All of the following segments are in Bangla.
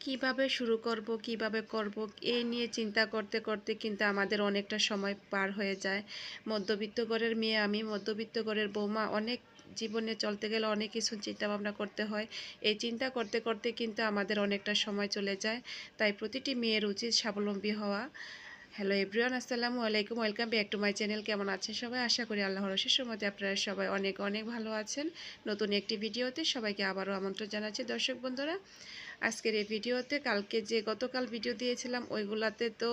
কীভাবে শুরু করব, কীভাবে করব এই নিয়ে চিন্তা করতে করতে কিন্তু আমাদের অনেকটা সময় পার হয়ে যায়। মধ্যবিত্ত ঘরের মেয়ে আমি, মধ্যবিত্ত ঘরের বৌমা, অনেক জীবনে চলতে গেলে অনেক কিছু চিন্তা ভাবনা করতে হয়। এই চিন্তা করতে করতে কিন্তু আমাদের অনেকটা সময় চলে যায়। তাই প্রতিটি মেয়ের উচিত স্বাবলম্বী হওয়া। হ্যালো এভরিওয়ান আসসালামু আলাইকুম welcome back to my channel কেমন আছেন সবাই? আশা করি আল্লাহর রশের মধ্যে আপনারা সবাই অনেক অনেক ভালো আছেন। নতুন একটি ভিডিওতে সবাইকে আবারও আমন্ত্রণ জানাচ্ছি। দর্শক বন্ধুরা আজকের এই ভিডিওতে, কালকে যে গতকাল ভিডিও দিয়েছিলাম, ওইগুলাতে তো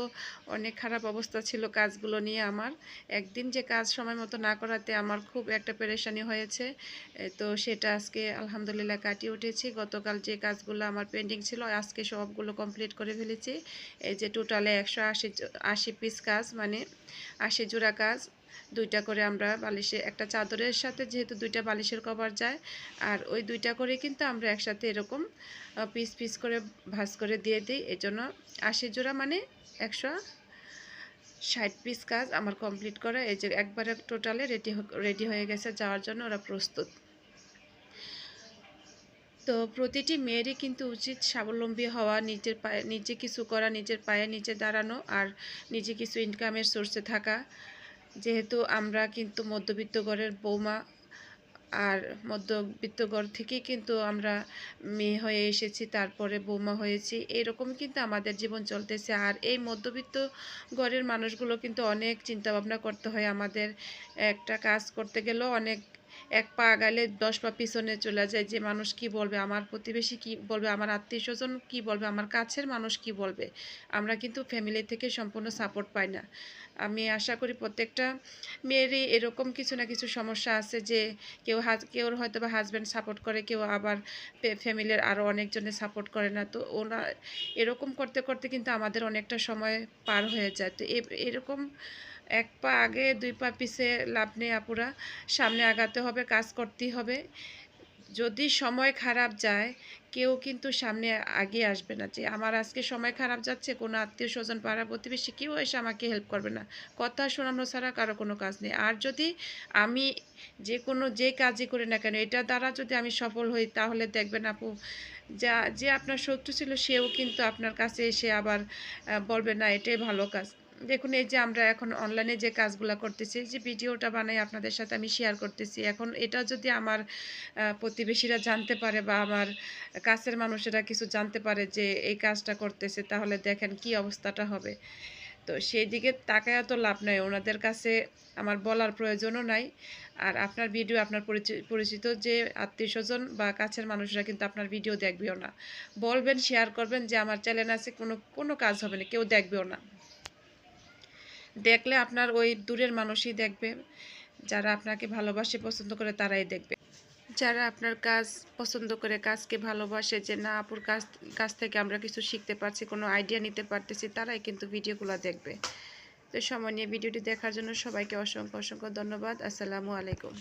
অনেক খারাপ অবস্থা ছিল কাজগুলো নিয়ে আমার। একদিন যে কাজ সময় মতো না করাতে আমার খুব একটা পেরেশানি হয়েছে। তো সেটা আজকে আলহামদুলিল্লাহ কাটিয়ে উঠেছি। গতকাল যে কাজগুলো আমার পেন্ডিং ছিল, আজকে সবগুলো কমপ্লিট করে ফেলেছি। এই যে টোটালে একশো আশি আশি পিস কাজ মানে আশি জোড়া কাজ। দুইটা করে আমরা বালিশে, একটা চাদরের সাথে যেহেতু দুইটা বালিশের কভার যায়, আর ওই দুইটা করে কিন্তু আমরা একসাথে এরকম পিস পিস করে ভাজ করে দিয়ে দিই। এই জন্য আশি জোড়া মানে একশো ষাট পিস কাজ আমার কমপ্লিট করা। এই যে একবারে টোটালে রেডি রেডি হয়ে গেছে যাওয়ার জন্য ওরা প্রস্তুত। তো প্রতিটি মেয়েরই কিন্তু উচিত স্বাবলম্বী হওয়া, নিজের পায়ে, নিজে কিছু করা, নিজের পায়ে নিজে দাঁড়ানো, আর নিজে কিছু ইনকামের সোর্সে থাকা। যেহেতু আমরা কিন্তু মধ্যবিত্ত ঘরের বৌমা, আর মধ্যবিত্ত ঘর থেকেই কিন্তু আমরা মেয়ে হয়ে এসেছি, তারপরে বৌমা হয়েছি, এরকম কিন্তু আমাদের জীবন চলতেছে। আর এই মধ্যবিত্ত ঘরের মানুষগুলো কিন্তু অনেক চিন্তা ভাবনা করতে হয় আমাদের। একটা কাজ করতে গেলেও অনেক এক পা আগালে দশ পা পিছনে চলে যায় যে মানুষ কি বলবে, আমার প্রতিবেশী কি বলবে, আমার আত্মীয় স্বজন কী বলবে, আমার কাছের মানুষ কি বলবে, আমরা কিন্তু ফ্যামিলি থেকে সম্পূর্ণ সাপোর্ট পাই না। আমি আশা করি প্রত্যেকটা মেয়েরই এরকম কিছু না কিছু সমস্যা আছে যে কেউ হাজ, কেউর হয়তো বা হাজব্যান্ড সাপোর্ট করে, কেউ আবার ফ্যামিলির আরও অনেকজনে সাপোর্ট করে না। তো ওনা এরকম করতে করতে কিন্তু আমাদের অনেকটা সময় পার হয়ে যায়। তো এরকম এক পা আগে, দুই পা পিছে লাভ নেই আপুরা। সামনে আগাতে হবে, কাজ করতেই হবে। যদি সময় খারাপ যায়, কেউ কিন্তু সামনে আগে আসবে না। যে আমার আজকে সময় খারাপ যাচ্ছে, কোনো আত্মীয় স্বজন, পাড়া প্রতিবেশী, কেউ এসে আমাকে হেল্প করবে না। কথা শোনানো ছাড়া কারও কোনো কাজ নেই। আর যদি আমি যে কোনো, যে কাজই করি না কেন, এটা দ্বারা যদি আমি সফল হই, তাহলে দেখবেন আপু, যা, যে আপনার শত্রু ছিল, সেও কিন্তু আপনার কাছে এসে আবার বলবে, না, এটাই ভালো কাজ। দেখুন, এই যে আমরা এখন অনলাইনে যে কাজগুলো করতেছি, যে ভিডিওটা বানাই আপনাদের সাথে আমি শেয়ার করতেছি। এখন এটা যদি আমার প্রতিবেশীরা জানতে পারে বা আমার কাছের মানুষেরা কিছু জানতে পারে যে এই কাজটা করতেছে, তাহলে দেখেন কি অবস্থাটা হবে। তো সেই দিকে তাকায় তো লাভ নাই। ওনাদের কাছে আমার বলার প্রয়োজনও নাই। আর আপনার ভিডিও, আপনার পরিচিত যে আত্মীয় স্বজন বা কাছের মানুষরা কিন্তু আপনার ভিডিও দেখবেও না। বলবেন শেয়ার করবেন যে আমার চ্যানেল আছে, কোনো কোনো কাজ হবে না, কেউ দেখবেও না। দেখলে আপনার ওই দূরের মানুষই দেখবে। যারা আপনাকে ভালোবাসে, পছন্দ করে তারাই দেখবে। যারা আপনার কাজ পছন্দ করে, কাজকে ভালোবাসে যে, না, আপুর কাজ কাছ থেকে আমরা কিছু শিখতে পারছি, কোনো আইডিয়া নিতে পারতেছি, তারাই কিন্তু ভিডিওগুলো দেখবে। তো সময় নিয়ে ভিডিওটি দেখার জন্য সবাইকে অসংখ্য অসংখ্য ধন্যবাদ। আসসালামু আলাইকুম।